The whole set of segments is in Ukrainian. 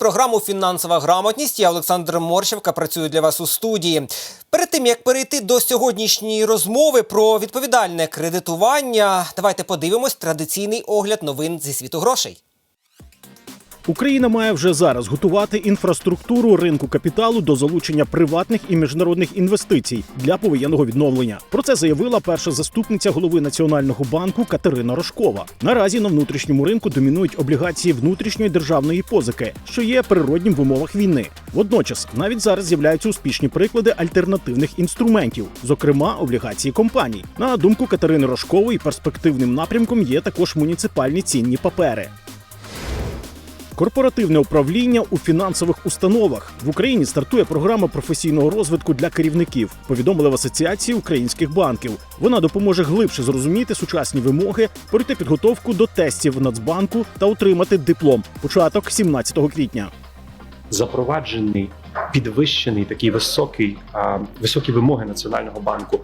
програму Фінансова грамотність. Я Олександр Морщевка працюю для вас у студії. Перед тим як перейти до сьогоднішньої розмови про відповідальне кредитування, давайте подивимось традиційний огляд новин зі світу грошей. Україна має вже зараз готувати інфраструктуру ринку капіталу до залучення приватних і міжнародних інвестицій для повоєнного відновлення. Про це заявила перша заступниця голови Національного банку Катерина Рожкова. Наразі на внутрішньому ринку домінують облігації внутрішньої державної позики, що є природнім в умовах війни. Водночас навіть зараз з'являються успішні приклади альтернативних інструментів, зокрема облігації компаній. На думку Катерини Рожкової, перспективним напрямком є також муніципальні цінні папери. Корпоративне управління у фінансових установах в Україні стартує програма професійного розвитку для керівників. Повідомили в асоціації українських банків. Вона допоможе глибше зрозуміти сучасні вимоги, пройти підготовку до тестів Нацбанку та отримати диплом. Початок 17 квітня. Запроваджений підвищений такий високий а, високі вимоги національного банку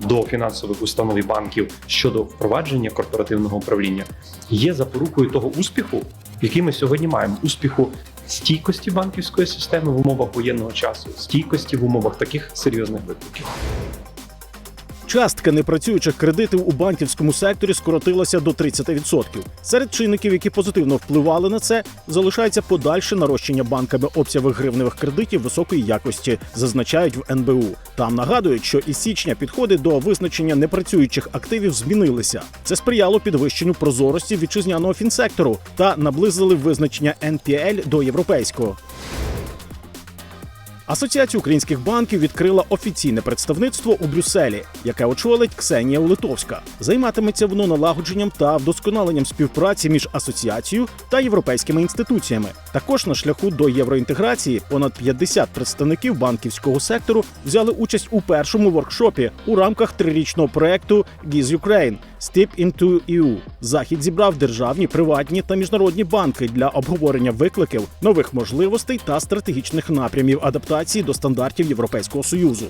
до фінансових установ і банків щодо впровадження корпоративного управління є запорукою того успіху, який ми сьогодні маємо успіху стійкості банківської системи в умовах воєнного часу, стійкості в умовах таких серйозних викликів. Частка непрацюючих кредитів у банківському секторі скоротилася до 30%. Серед чинників, які позитивно впливали на це, залишається подальше нарощення банками обсягів гривневих кредитів високої якості, зазначають в НБУ. Там нагадують, що із січня підходи до визначення непрацюючих активів змінилися. Це сприяло підвищенню прозорості вітчизняного фінсектору та наблизили визначення NPL до європейського. Асоціація українських банків відкрила офіційне представництво у Брюсселі, яке очолить Ксенія Улитовська. Займатиметься воно налагодженням та вдосконаленням співпраці між асоціацією та європейськими інституціями. Також на шляху до євроінтеграції понад 50 представників банківського сектору взяли участь у першому воркшопі у рамках трирічного проекту GIZ Ukraine Step into EU. Захід зібрав державні, приватні та міжнародні банки для обговорення викликів, нових можливостей та стратегічних напрямів адаптації до стандартів Європейського союзу.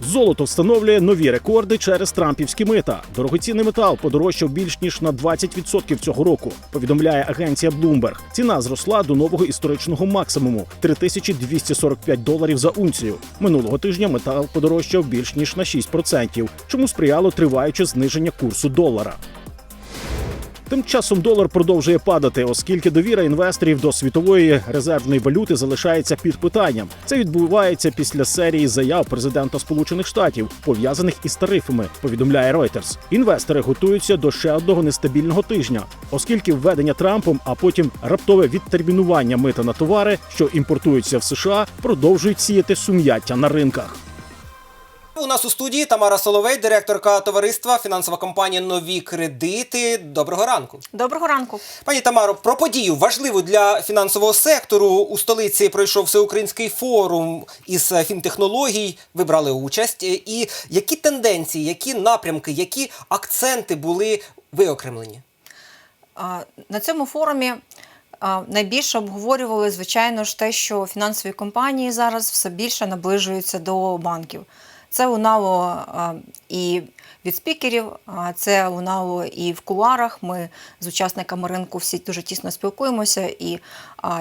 Золото встановлює нові рекорди через трампівські мита. Дорогоцінний метал подорожчав більш ніж на 20% цього року. Повідомляє агенція Bloomberg. Ціна зросла до нового історичного максимуму 3245 доларів за унцію. Минулого тижня метал подорожчав більш ніж на 6%, чому сприяло триваюче зниження курсу долара. Тим часом долар продовжує падати, оскільки довіра інвесторів до світової резервної валюти залишається під питанням. Це відбувається після серії заяв президента Сполучених Штатів, пов'язаних із тарифами. Повідомляє Reuters. Інвестори готуються до ще одного нестабільного тижня, оскільки введення Трампом, а потім раптове відтермінування мита на товари, що імпортуються в США, продовжують сіяти сум'яття на ринках. У нас у студії Тамара Соловей, директорка товариства фінансова компанія Нові кредити. Доброго ранку. Доброго ранку. Пані Тамаро, про подію важливу для фінансового сектору у столиці пройшов всеукраїнський форум із фінтехнологій. Ви брали участь. І які тенденції, які напрямки, які акценти були виокремлені? На цьому форумі найбільше обговорювали, звичайно ж, те, що фінансові компанії зараз все більше наближуються до банків. Це лунало і від спікерів, це лунало і в кулуарах. Ми з учасниками ринку всі дуже тісно спілкуємося. І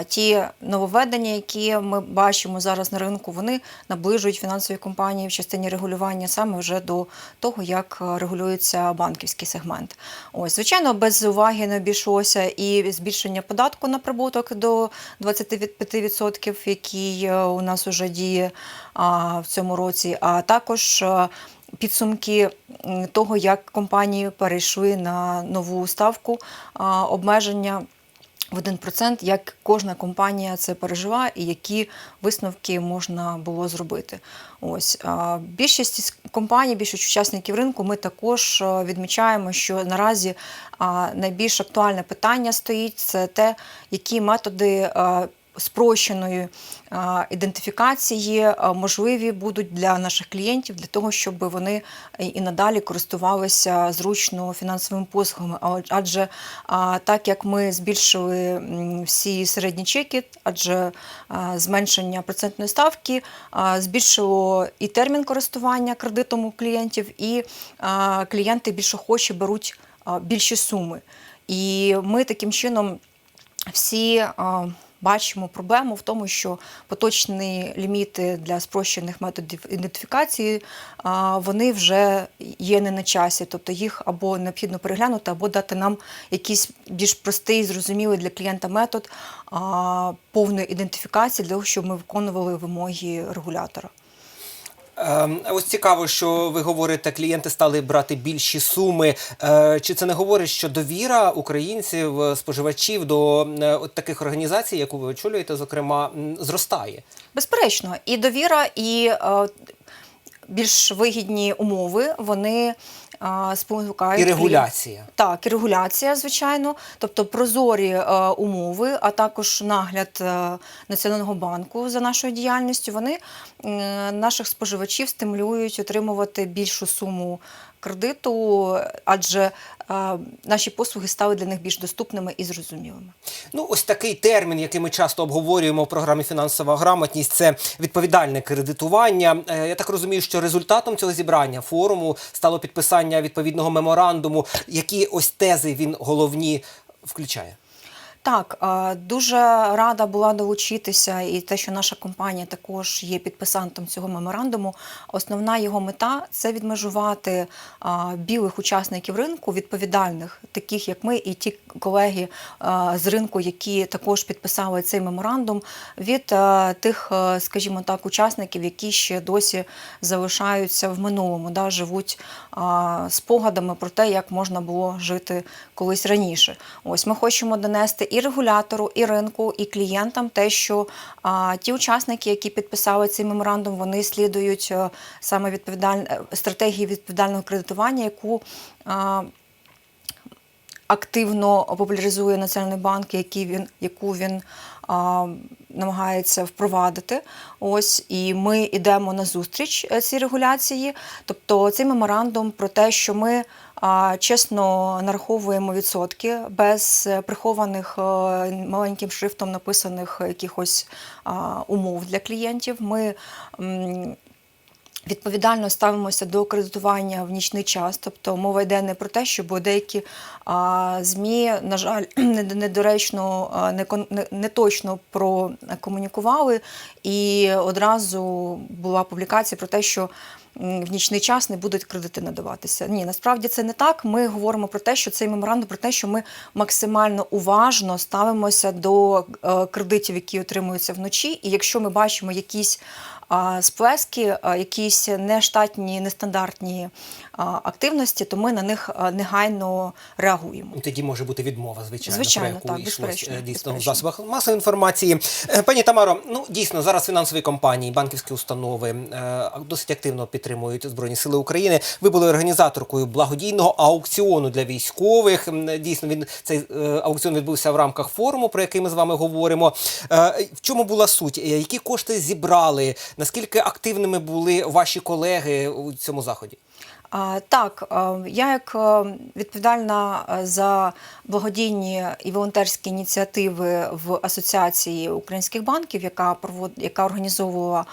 ті нововведення, які ми бачимо зараз на ринку, вони наближують фінансові компанії в частині регулювання саме вже до того, як е, регулюється банківський сегмент. Ось, звичайно, без уваги не обійшлося і збільшення податку на прибуток до 25%, який е, у нас вже діє в цьому році, а також е, підсумки того, як компанії перейшли на нову ставку обмеження. В 1%, як кожна компанія це пережила і які висновки можна було зробити. Ось більшість компаній, більшість учасників ринку, ми також відмічаємо, що наразі найбільш актуальне питання стоїть це те, які методи. Спрощеної ідентифікації можливі будуть для наших клієнтів для того, щоб вони і надалі користувалися зручно фінансовими послугами. Адже так як ми збільшили всі середні чеки, адже зменшення процентної ставки збільшило і термін користування кредитом у клієнтів, і клієнти більш охоче беруть більші суми. І ми таким чином всі бачимо проблему в тому, що поточні ліміти для спрощених методів ідентифікації вони вже є не на часі. Тобто їх або необхідно переглянути, або дати нам якийсь більш простий, зрозумілий для клієнта метод повної ідентифікації для того, щоб ми виконували вимоги регулятора. Ем, Ось цікаво, що ви говорите, клієнти стали брати більші суми. Е, Чи це не говорить, що довіра українців, е, споживачів до е, от таких організацій, яку ви очолюєте, зокрема, зростає? Безперечно, і довіра, і більш вигідні умови вони спонукають І регуляція. регуляція. Так, і регуляція, звичайно, тобто прозорі е, умови, а також нагляд е, Національного банку за нашою діяльністю, вони е, наших споживачів стимулюють отримувати більшу суму кредиту, адже е, наші послуги стали для них більш доступними і зрозумілими. Ну, ось такий термін, який ми часто обговорюємо в програмі Фінансова грамотність, це відповідальне кредитування. Е, Я так розумію, що результатом цього зібрання форуму стало підписання відповідного меморандуму. Які ось тези він головні включає? Так, дуже рада була долучитися, і те, що наша компанія також є підписантом цього меморандуму. Основна його мета це відмежувати білих учасників ринку, відповідальних, таких як ми, і ті колеги з ринку, які також підписали цей меморандум, від тих, скажімо так, учасників, які ще досі залишаються в минулому, да, живуть спогадами про те, як можна було жити колись раніше. Ось ми хочемо донести і регулятору, і ринку, і клієнтам те, що а, ті учасники, які підписали цей меморандум, вони слідують а, саме відповідаль... е, стратегії відповідального кредитування, яку а, активно популяризує Національний банк, який він, яку він а, намагається впровадити. Ось і ми йдемо на зустріч е, цій регуляції. Тобто цей меморандум про те, що ми чесно нараховуємо відсотки без прихованих е, маленьким шрифтом написаних якихось умов для клієнтів. Ми Відповідально ставимося до кредитування в нічний час, тобто мова йде не про те, щоб деякі змі, на жаль, недоречно, а, не, кон- не, не точно прокомунікували, і одразу була публікація про те, що в нічний час не будуть кредити надаватися. Ні, насправді це не так. Ми говоримо про те, що цей меморандум про те, що ми максимально уважно ставимося до е, кредитів, які отримуються вночі. І якщо ми бачимо якісь сплески, а, якісь нештатні, нестандартні активності, то ми на них негайно реагуємо. Ну, Тоді може бути відмова, звичайно, Звичайно, про яку так, безперечно, е, дійсно в засобах масової інформації. Е, Пані Тамаро, ну дійсно зараз фінансові компанії, банківські установи е, досить активно підтримують Збройні Сили України. Ви були організаторкою благодійного аукціону для військових. Дійсно, він цей е, аукціон відбувся в рамках форуму, про який ми з вами говоримо. Е, В чому була суть? Е, Які кошти зібрали? Наскільки активними були ваші колеги у цьому заході? Так, е, я як е, відповідальна е, за благодійні і волонтерські ініціативи в Асоціації українських банків, яка провод... яка організовувала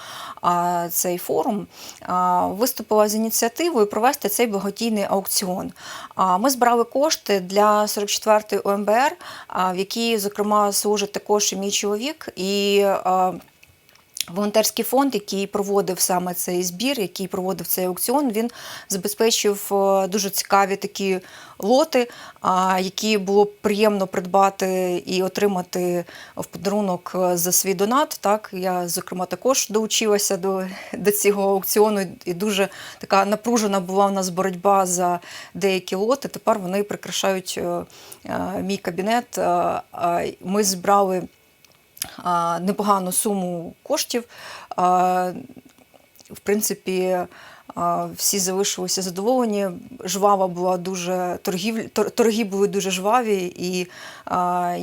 цей форум, виступила з ініціативою провести цей благодійний аукціон. Ми збирали кошти для 44-ї ОМБР, в якій, зокрема, служить також і мій чоловік. І Волонтерський фонд, який проводив саме цей збір, який проводив цей аукціон, він забезпечив е, дуже цікаві такі лоти, які було приємно придбати і отримати в подарунок е, за свій донат. Так я зокрема також долучилася до, до цього аукціону, і дуже така напружена була в нас боротьба за деякі лоти. Тепер вони прикрашають е, е, мій кабінет. Е, Ми збрали непогану суму коштів. В принципі, всі залишилися задоволені. Жвава була дуже торгівля, тор- торги були дуже жваві, і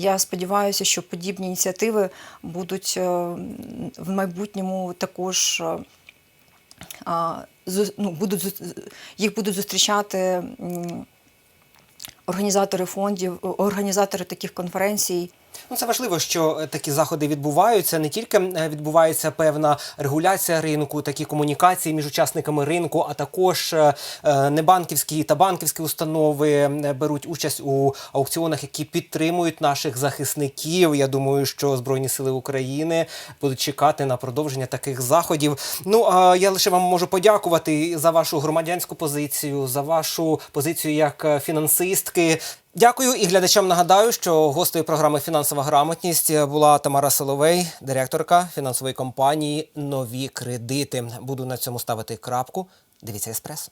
я сподіваюся, що подібні ініціативи будуть е, в майбутньому також. е, ну, будуть, їх будуть зустрічати організатори фондів, організатори таких конференцій Ну, це важливо, що е, такі заходи відбуваються. Не тільки е, відбувається певна регуляція ринку, такі комунікації між учасниками ринку, а також е, небанківські та банківські установи беруть участь у аукціонах, які підтримують наших захисників. Я думаю, що Збройні сили України будуть чекати на продовження таких заходів. Ну а я лише вам можу подякувати за вашу громадянську позицію, за вашу позицію як фінансистки. Дякую і глядачам нагадаю, що гостею програми Фінансова грамотність була Тамара Соловей, директорка фінансової компанії Нові кредити. Буду на цьому ставити крапку. Дивіться еспресо.